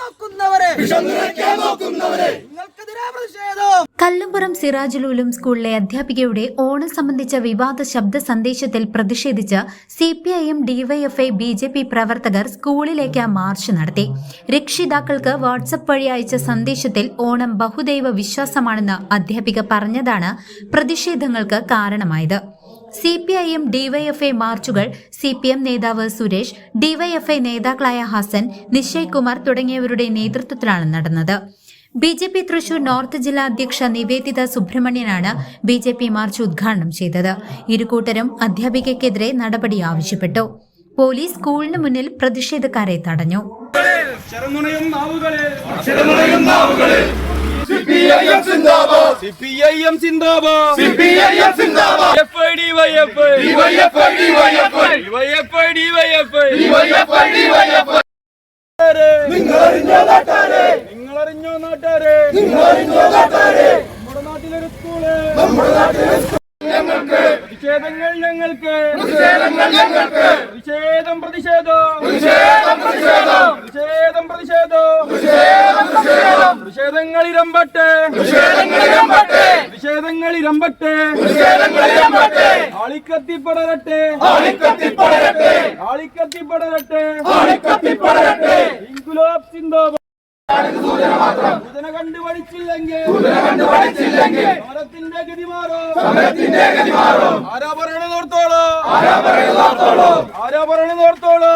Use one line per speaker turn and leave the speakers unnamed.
നോക്കുന്നവരെ. നിങ്ങൾക്കെതിരെ പ്രതിഷേധം.
കല്ലുംപുറം സിറാജുലൂലും സ്കൂളിലെ അധ്യാപികയുടെ ഓണം സംബന്ധിച്ച വിവാദ ശബ്ദ സന്ദേശത്തിൽ പ്രതിഷേധിച്ച് C P I M DYFI B J P പ്രവർത്തകർ സ്കൂളിലേക്ക് മാർച്ച് നടത്തി. രക്ഷിതാക്കൾക്ക് വാട്സപ്പ് വഴി അയച്ച സന്ദേശത്തിൽ ഓണം ബഹുദൈവ വിശ്വാസമാണെന്ന് അധ്യാപിക പറഞ്ഞതാണ് പ്രതിഷേധങ്ങൾക്ക് കാരണമായത്. C P I M DYFI മാർച്ചുകൾ C P M നേതാവ് സുരേഷ് ഡിവൈഎഫ്ഐ നേതാക്കളായ ഹസൻ നിശ്ചയ് കുമാർ തുടങ്ങിയവരുടെ നേതൃത്വത്തിലാണ് നടന്നത്. B J P Thrissur north ജില്ലാ അധ്യക്ഷ നിവേദിത സുബ്രഹ്മണ്യനാണ് ബി ജെ പി മാർച്ച് ഉദ്ഘാടനം ചെയ്തത്. ഇരുകൂട്ടരും അധ്യാപികയ്ക്കെതിരെ നടപടി ആവശ്യപ്പെട്ടു. പോലീസ് സ്കൂളിന് മുന്നിൽ പ്രതിഷേധക്കാരെ തടഞ്ഞു.
നിങ്ങളറിഞ്ഞോ നാട്ടാരെ
നിങ്ങളറിഞ്ഞോ നാട്ടാരെ.
നിങ്ങളറിഞ്ഞോ നാട്ടാരെ.
നമ്മുടെ നാട്ടിലൊരു സ്കൂൾ.
നമ്മുടെ നാട്ടിലെ ഞങ്ങൾക്ക്.
പ്രതിഷേധങ്ങൾ ഞങ്ങൾക്ക്.
പ്രതിഷേധങ്ങൾ ഞങ്ങൾക്ക്.
പ്രതിഷേധം പ്രതിഷേധം.
പ്രതിഷേധം പ്രതിഷേധം.
പ്രതിഷേധം പ്രതിഷേധം.
പ്രതിഷേധം പ്രതിഷേധം.
പ്രതിഷേധങ്ങൾ ഇരമ്പട്ടെ.
പ്രതിഷേധങ്ങൾ ഇരമ്പട്ടെ.
പ്രതിഷേധങ്ങൾ ഇരമ്പട്ടെ. ആളിക്കത്തിപ്പടരട്ടെ
ആളിക്കത്തിപ്പടരട്ടെ
ആളിക്കത്തിപ്പടരട്ടെ
ആളിക്കത്തിപ്പടരട്ടെ
ഇൻകുലാബ് സിന്ദാബാദ് സൂചന
കണ്ടുപഠിച്ചില്ലെങ്കിൽ
സമരത്തിന്റെ ഗതി മാറും.
സമരത്തിന്റെ ഗതി മാറും.
ആരാ പറയണത് ഓർത്തോളൂ.
ആരാ പറയണത് ഓർത്തോളൂ.
ആരാ പറയണത് ഓർത്തോളൂ.